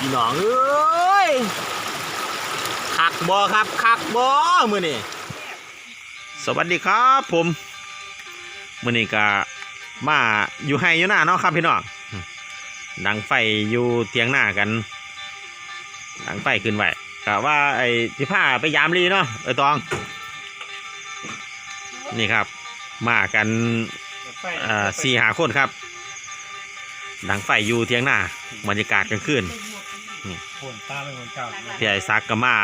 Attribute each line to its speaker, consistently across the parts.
Speaker 1: พี่น้องเอ้ยคักบอครับคักบอมือนี่สวัสดีครับผมมือนี่ก็มาอยู่ให้อยู่หน้าเนาะครับพี่น้องดังไฟอยู่เตียงหน้ากัน ดังไฟขึ้นไว้กะว่าไอ้ที่ผ้าไปยามรีเนาะไอ้ตอง นี่ครับ มากันสี่หาคนครับ ดังไฟอยู่เทียงหน้าบรรยากาศกลางคืน
Speaker 2: โนตาเป็นคนเก่า
Speaker 1: พี่ไอ้ซักก็มา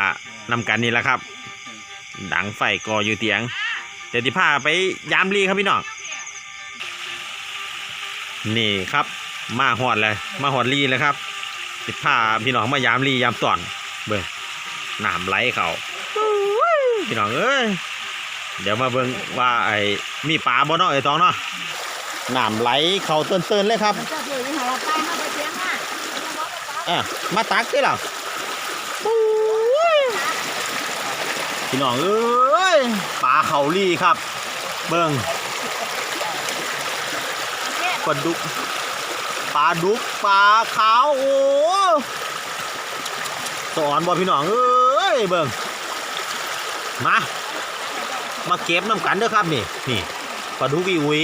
Speaker 1: นำกันนี่แหละครับ ดังไฟก่ออยู่เตียง เดี๋ยวที่พาไปยามรีครับพี่น้อง นี่ครับ มาหอดเลย มาหอดรีเลยครับที่พาพี่น้องมายามรียามตอน เบิ่งน้ำไหลเขาพี่น้องเอ้ยเดี๋ยวมาเบิ่งว่าไอ้มีปลาบ่เนาะไอ้ตองเนาะน้ำไหลเขาเตือนๆเลยครับ
Speaker 3: เจ้าเพื่อนที่หาเราไปมาไปเสียงอะ
Speaker 1: อะมาตักสิเหรอพี่น้องเอ้ยปลาเขาลี่ครับ เบิ่งปลาดุกปลาดุกปลาขาว โอ้สอนบ่พี่น้องเอ้ยเบิ่งมา มาเก็บน้ำกันเด้อครับนี่นี่ปลาดุกวีวี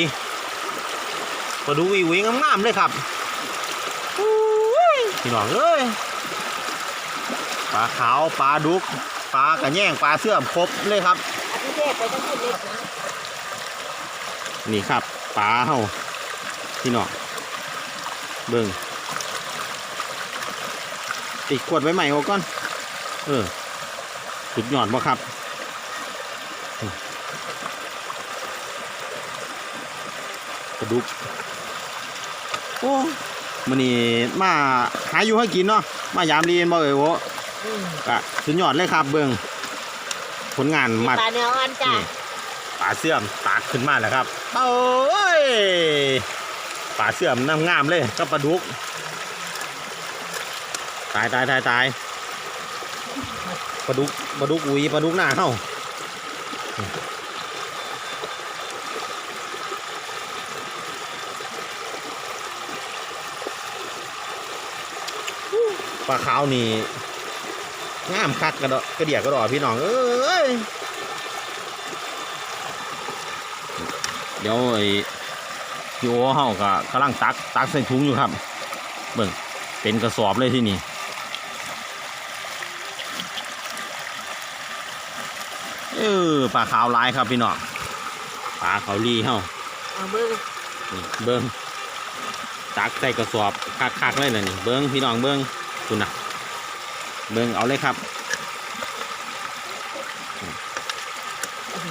Speaker 1: ปลาดุกวีวีงามๆเลยครับ พี่น้องเอ้ยปลาขาวปลาดุกปลากระแยงปลาเสื่อมครบเลยครับ
Speaker 3: นี่
Speaker 1: ครับปลาเฮาพี่น้องเบิ่งติดขวดไว้ใหม่โอาก่อน เออสุดยอดบ่ครับปลาดุกโอ้ มันนี่มาหาอยู่ให้กินเนาะมายามเรียนบ่เอ่ยโวกะสุดยอดเลยครับเบิ่งผลงานมา
Speaker 3: ปลาเนื้ออ่อนจ้ะ
Speaker 1: นี่ปลาเสื่อมตากขึ้นมาแล้วครับโอ้ยปลาเสื่อมน้ำงามเลยก็ปลาดุก ตายตายตายตายปลาดุกปลาดุกอุยปลาดุกหน้าเข้า ปลาขาวนี่งามคักกระดอกกระเดียกกระดอพี่น้องเอ้ยเดี๋ยวไอ้พี่โอเฮาก็กำลังตักตักใส่ถุงอยู่ครับเบิ่งเป็นกระสอบเลยที่นี่เออปลาขาวลายครับพี่น้องปลาเขาวลีเฮา
Speaker 3: เอาเบิ้ง
Speaker 1: นี่เบิ้งตักใส่กระสอบคักๆเลยนะนี่เบิ้งพี่น้องเบิ้ง คุณนะเบิ้งเอาเลยครับ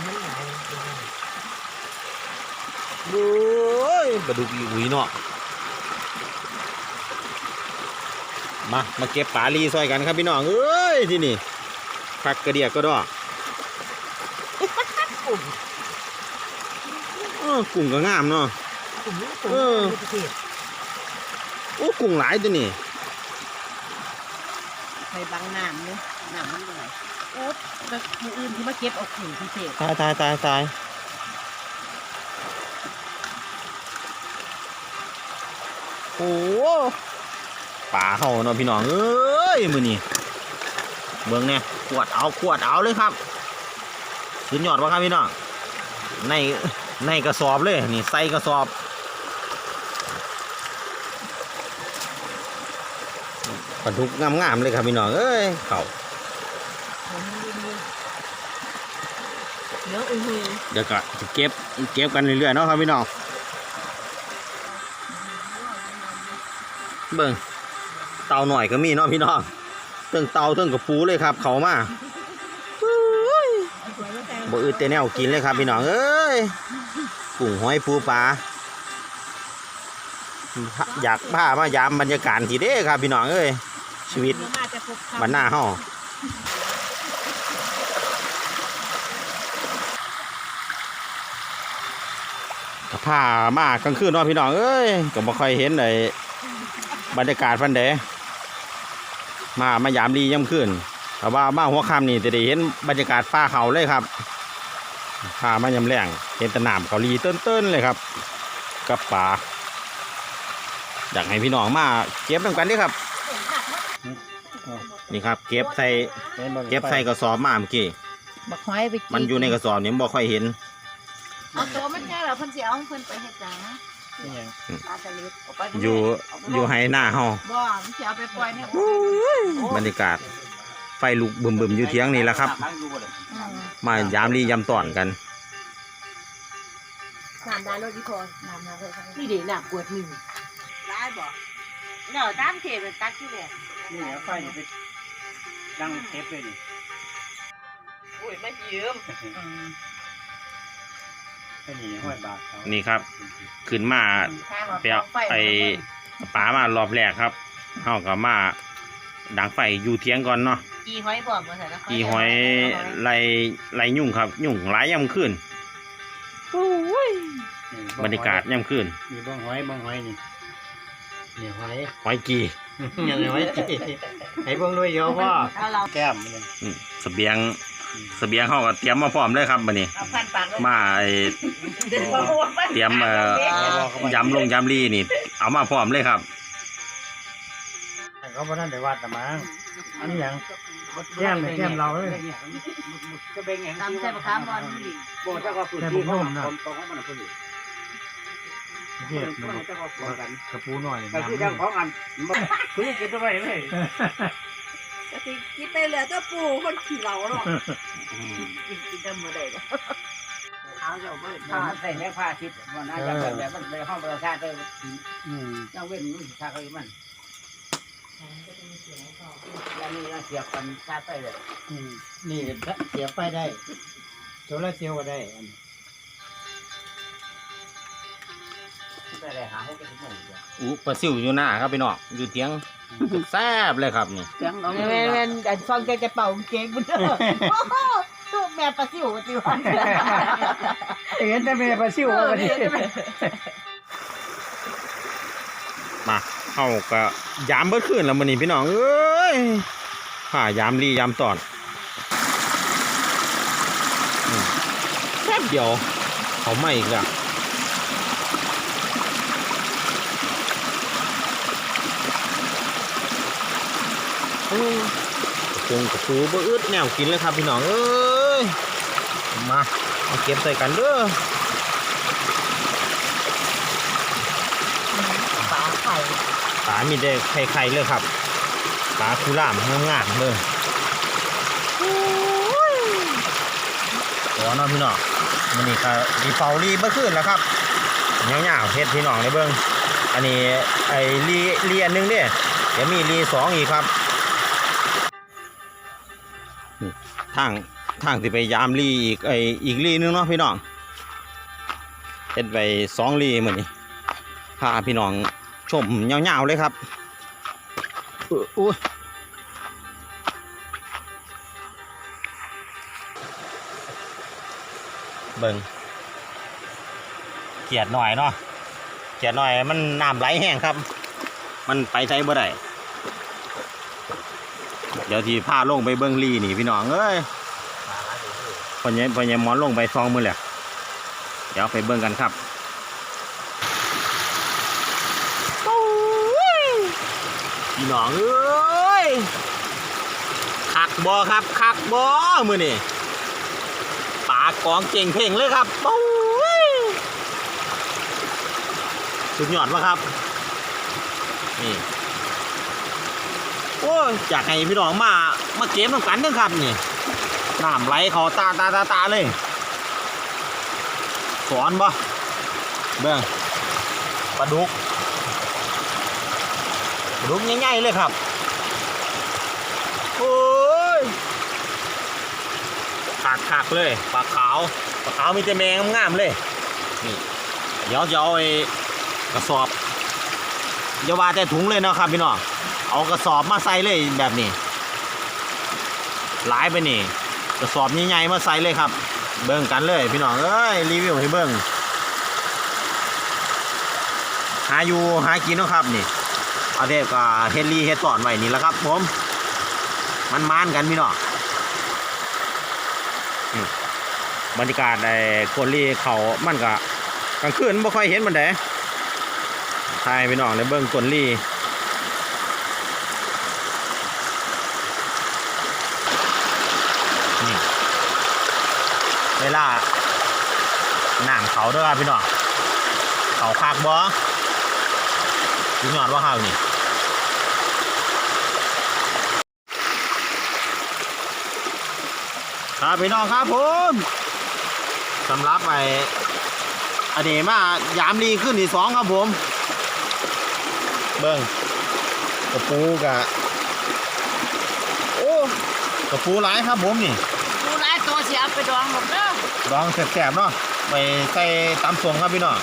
Speaker 3: มันหลาย
Speaker 1: โอ้ยปลาดุกอีหวีเนาะมา มาเก็บปลาลีซอยกันครับพี่น้องเอ้ยที่นี่คักกระเดียกก็ดอกเออกุ้งก็งามเนาะ
Speaker 3: กลุ่มนี้กลุ่ม
Speaker 1: เออ
Speaker 3: อภิเทพ
Speaker 1: โอ้กุ้งหลายตัวนี่
Speaker 3: ไปบังน้ำเนี่ยน้ำมันไหลโอ๊ตแบบมืออื่นที่มาเก็บเอาขุ่นพิเศษ
Speaker 1: ตายตายตายตายโอ้ปลาเขาเนาะพี่น้องเอ้ยมือนี่เบิ่งเนี่ยขวดเอาขวดเอาเลยครับสุดยอดวะครับพี่น้องในในกระสอบเลยนี่ใส่กระสอบ ปลาดุกงามๆเลยครับพี่น้องเอ้ยเขา
Speaker 3: เนื้ออุ้ย
Speaker 1: เดี๋ยวก็จะเก็บเก็บกันเรื่อยๆเนาะครับพี่น้องเบิ่งเตาหน่อยก็มีเนาะพี่น้องเรื่องเตาเรื่องกับปูเลยครับ เขามาบ่อืดแต่แนวกินเลยครับพี่น้องเอ้ยกุ้งหอยปูปลาอยากพามายามบรรยากาศทีเด้ครับพี่น้องเอ้ย ชีวิต
Speaker 3: มาจะพบ
Speaker 1: บ้านหน้าเฮาก็พามากลางคืนนาะพี่น้องเอ้ยก็บ่ค่อยเห็นเลยบรรยากาศพันเดมามายามดีย่ำคืนแต่ว่ามาหัวค่ำนี่จะได้เห็นบรรยากาศฟ้าเขาเลยครับพามายำแรงเห็นตะนามเขาลีเต้นๆเลยครับ กับป่าอยากให้พี่น้องมาเก็บน้ำกันเดิครับ นี่ครับ เก็บใส่เก็บใส่กระสอบมาเมื่อกี้
Speaker 3: บักหอยไปกิ
Speaker 1: มันอยู่ในกระสอบนี่บ่ค่อยเห็น
Speaker 3: เอาตัวมันแค่เราเพิ่นสิเอาเพิ่นไปเฮ็ดจัง
Speaker 2: นี่ยัง
Speaker 3: ปลาสลิดเอาไป
Speaker 1: อยู่อยู่ให้หน้าเฮา
Speaker 3: บ่มันสิเอาไปปล่อยในโอ่
Speaker 1: บรรยากาศไฟลุกบึมๆอยู่เทียงนี่แหละครับ
Speaker 3: อืม
Speaker 1: มายามรียามตอนกัน
Speaker 3: น้ำได้รถดีพอน้ำได้เลยนี่ดิน้ำกวดหนึ่งได้บ่เนาะตามเขตเป็นตักที่แหละ
Speaker 2: นี่เอาไฟนี่ไปดังเทปเลยนี่
Speaker 3: โอ้ยไม่ยืม
Speaker 2: แค่นี้ห้อยบาทเขา
Speaker 1: นี่ครับ ขึ้นมาไปเอาไปปลามารอบแรกครับเฮาก็มาดังไฟอยู่เทียงก่อนเนาะ
Speaker 3: กีหอยบอกมาใส่แล้ว
Speaker 1: กี่หอยไล่ไล่ยุ่งครับ ยุ่งหลายย่ำขึ้น
Speaker 2: นี่
Speaker 1: บรรยากาศย่ำขึ้น
Speaker 2: นี่บ้องหอยบ้องหอยนี่นี่หอย
Speaker 1: หอยกี
Speaker 2: ยังไงหอยจีให้เบิ่งด้วยเยอะพ่อ
Speaker 3: เอาเรา
Speaker 2: แก้มมันเลย
Speaker 1: อืมเสบียงเสบียงเฮาก็เตรียมมาพร้อมเลยครับบัดนี้
Speaker 3: เอาพันปาก
Speaker 1: มาไอ้
Speaker 3: เดินมาหัว
Speaker 1: เตรียมเอ่อ ยำลงยำลีนี่ เอามาพร้อมเลยครับ
Speaker 2: แต่เขาบ่ทันได้วัดนะมั้ง อันนี้หยังแก้มเนี่ยแก้มเราเลย
Speaker 3: ตามใส่ปากกามบอลนี่
Speaker 2: แก้มผมนุ่มนะ เทียบมันกระปูหน่อยน้ำ
Speaker 4: คือเรื่องของอันคือกินตัวไปเลย
Speaker 3: ก็สิกินไปเหลือตัวปูคนขี่เราหรอกกินกินได้มื้อใดบ่เอาเจ้าเบิด
Speaker 4: ถ้าใส่แม่ผ้าทิพย์มันน่าจะแบบมันในห้องประชาชน
Speaker 2: อืม
Speaker 4: ยังเว้นมันชาเขาอีมันแล้วนี่เสียบกันชาไปเลย
Speaker 2: อืมนี่เสียบไปได้โซลาร์เซลล์ก็ได้อันนี้
Speaker 4: ไปเลยหาให้กันทุกเมื่อเดียว
Speaker 1: อู้ปลาซิวอยู่หน้าครับพี่น้องอยู่เทียงแซ่บเลยครับนี่
Speaker 4: เสียงน้อง
Speaker 3: แม่นแม่นอันฟังแกจะเป่าเก่งพุ่นเด้อโอ้โหตัวแม่ปลาซิวว่าติวัน
Speaker 2: เห็นแต่เมย์ปลาซิววันนี้
Speaker 1: มาเฮาก็ยามเบิดคืนแล้วมื้อนี้พี่น้องเอ้ยผ่ายามลียามตอนอืมแป๊บเดียวเขาไม่อีกแล้ว กระพงกระปูบ่อึดแนวกินเลยครับพี่น้องเอ้ยมาเอาเก็บใส่กันเด้อ
Speaker 3: ปลาไข่
Speaker 1: ปลามีได้ไข่ๆเลยครับปลาคูล่ามงามๆเลยหัวเน้องพี่น้องมันนี่ก็ดีเฝ้ารีเมื่อคืนแล้วครับเงาๆเฮ็ดพี่น้องในเบิ้องอันนี้ไอ้รีรีอันหนึงเด้เดี๋ยวมีรีสองอีกครับ นี่ทางทางที่ไปยามรีอีกไอ้อีกรีหนึงเนาะพี่น้องเฮ็ดไปสองรีเหมือนนี้พาพี่น้องชมเงาวๆเลยครับเอออุ้ยเบิ่งเกียดหน่อยเนาะเกียดหน่อยมันน้ำไหลแห้งครับ มันไปใช้บ่ได้เดี๋ยวที่พาลงไปเบิ่งลีนี่พี่น้องเอ้ยพอใหญ่พอใหญ่หมอนลงไปซองมือแหละเดี๋ยวไปเบิ่งกันครับพี่น้องเอ้ยคักบอครับคักบอมือนี่ปากกองเก่งเพ่งเลยครับโอ้ยสุดยอดมากครับนี่ อ้ยอยากให้พี่น้องมา มาเก็บน้ำกันเด้อครับนี่น้ำไหลเขาตาตาตาตาเลยสอนบ่เบิ่งปลาดุกปลาดุกง่ายๆเลยครับโอ้ยขาดขากๆเลยปลาขาวปลาขาวมีแต่แมงงามเลยนี่เดี๋ยวจะเอาไอ้กระสอบอย่าว่าแต่ถุงเลยนะครับพี่น้อง เอากระสอบมาใส่เลยแบบนี้ หลายไปนี่ กระสอบใหญ่ๆมาใส่เลยครับ เบิ่งกันเลย พี่น้องเอ้ยรีวิวให้เบิ่งหาอยู่หากินนะครับนี่เอาเทพก็เฮดลี่เฮดสอนไว้นี่แหละครับ ผม มันมานกันพี่น้องบรรยากาศไอ้กนลี่เขามันก็กลางคืนไม่ค่อยเห็นมันเด้ทายพี่น้องในเบิ้งกนลี่ ลาน้ำเขาเด้วยครับพี่น้องเขาคักบ่พี่ยอดว่าข้าวนี่ครับพี่น้องครับผมสำหรับไอ้อันนี้มายามดีขึ้นที่สองครับผม เบิ้งกระปูกะโอ้กระปูหลายครับผมนี่
Speaker 3: เอาไปดองหมดเด้อ
Speaker 1: ลองแสบๆเนาะไปใส่ตำส่งครับพี่น้อง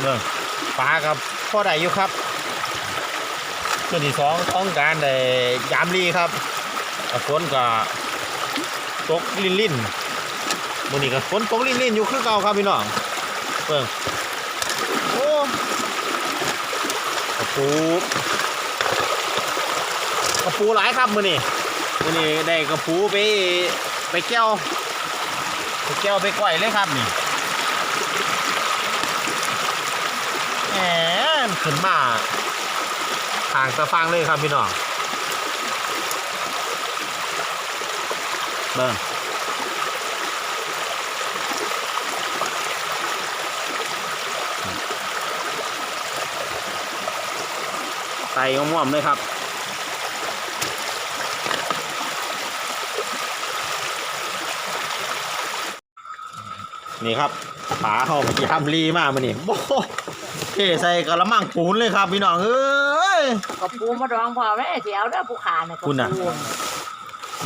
Speaker 1: เบิ่งปลากับพ่อใดอยู่ครับส่วนที่สองต้องการได้ยามรีครับกระฝนกับตกลินลินโมนี้ก็ฝนตกลินลินอยู่คือเก่าครับพี่น้องเบิ่งโอ้กระปูกระปูหลายครับมือนี้มื้อนี้ได้กระปูไปไปแก้ว แก้วไปก่อยเลยครับนี่แหมขึ้นมาทางตะฟังเลยครับพี่น้องเบิ่งไตม่วมๆเลยครับ นี่ครับปลาเขายามรีมากมันนี่โอ้โหเทใส่กระมังปูนเลยครับพี่น้องเอ้ย
Speaker 3: ก็ปูมาดองพอแม่สิเอาเด้อผู้ขาเนี่ยก็
Speaker 1: คุณน่ะ
Speaker 3: ปู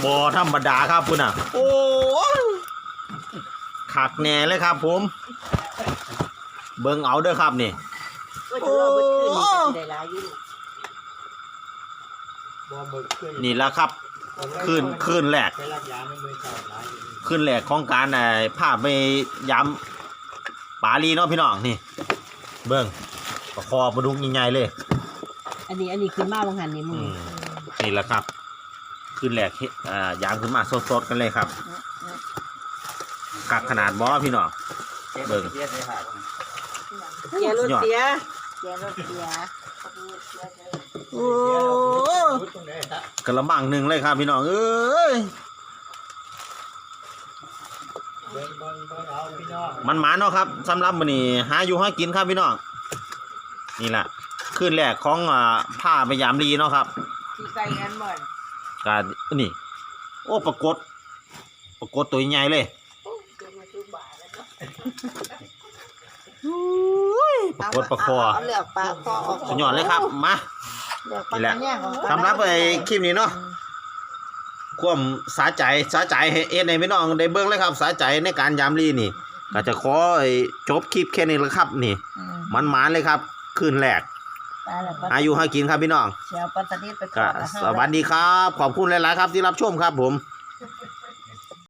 Speaker 1: บอธรรมดาครับคุณอะ โอ้ยขักแหน่เลยครับผม เบิ่งเอาเด้อครับนี่
Speaker 3: ก็จะเอาไปขึ้นนี่ก็สิได้หลายอยู่
Speaker 2: บ่เบิกขึ้น
Speaker 1: นี่แหละครับขึ้นขึ้นแหลก
Speaker 2: ไปรับยาในมือเก่าหลายอยู่นี่
Speaker 1: ขึ้นแหลกของการไอ้ภาพไปย้ำปลาลีเนาะพี่น้องนี่ เบิ่งประคอประดุกใหญ่ๆเลย
Speaker 3: อันนี้อันนี้ขึ้นมาบางหันนี่มึ
Speaker 1: อื
Speaker 3: ง
Speaker 1: มนี่แหละครับ ขึ้นแหลกเฮ็ดอ่ายางขึ้นมาสดๆกันเลยครับกักขนาดบอพี่น้อง เบิ่ง
Speaker 4: เสียเลยค่ะ
Speaker 3: เสียรถเสียเสียรถเสีย
Speaker 1: โอ้
Speaker 2: รู้ตรงไหนฮะ
Speaker 1: กระมังหนึ่งเลยครับพี่น้องเอ้ย
Speaker 2: เบิ่งเบิ่งเบิ่งเอาพี่น้อง
Speaker 1: มันหมาเนาะครับสำหรับมื้อนี้หาอยู่หากินครับพี่น้องนี่แหละขึ้นแรกของอ่าผ้าพยายามรีเนาะครับ
Speaker 3: ที่ใส่กันบ่อน
Speaker 1: ก็นี่ โอ้ปรากฏปรากฏตัวใหญ่เลย
Speaker 3: โอ้เกินมาทุกบาทแล้วเนาะ
Speaker 1: ปรากฏปลาคอ
Speaker 3: เอาเหลือกปลาคอออก
Speaker 1: สุดยอดเลยครับมา
Speaker 3: เหลือกปลา
Speaker 1: นี่แหละ
Speaker 3: เนี่ยของปลา
Speaker 1: สำหรับไอ้คลิปนี้เนาะ ความสาใจสาใจให้เอ็ดในพี่น้องได้เบิ่งเลยครับ สาใจในการยามรีนี่ก็จะขอไอ้จบคลิปแค่นี้แหละครับ นี่
Speaker 3: อืม
Speaker 1: มันหมานเลยครับ คืนแรก
Speaker 3: ปลาแล้วก็
Speaker 1: อายุหากินครับพี่น้อง
Speaker 3: เชียวปลาตะนิดไปก่
Speaker 1: ก็
Speaker 3: อนแล้ว
Speaker 1: สวัสดีครับ ขอบคุณหลาย ๆ ครับที่รับชมครับผม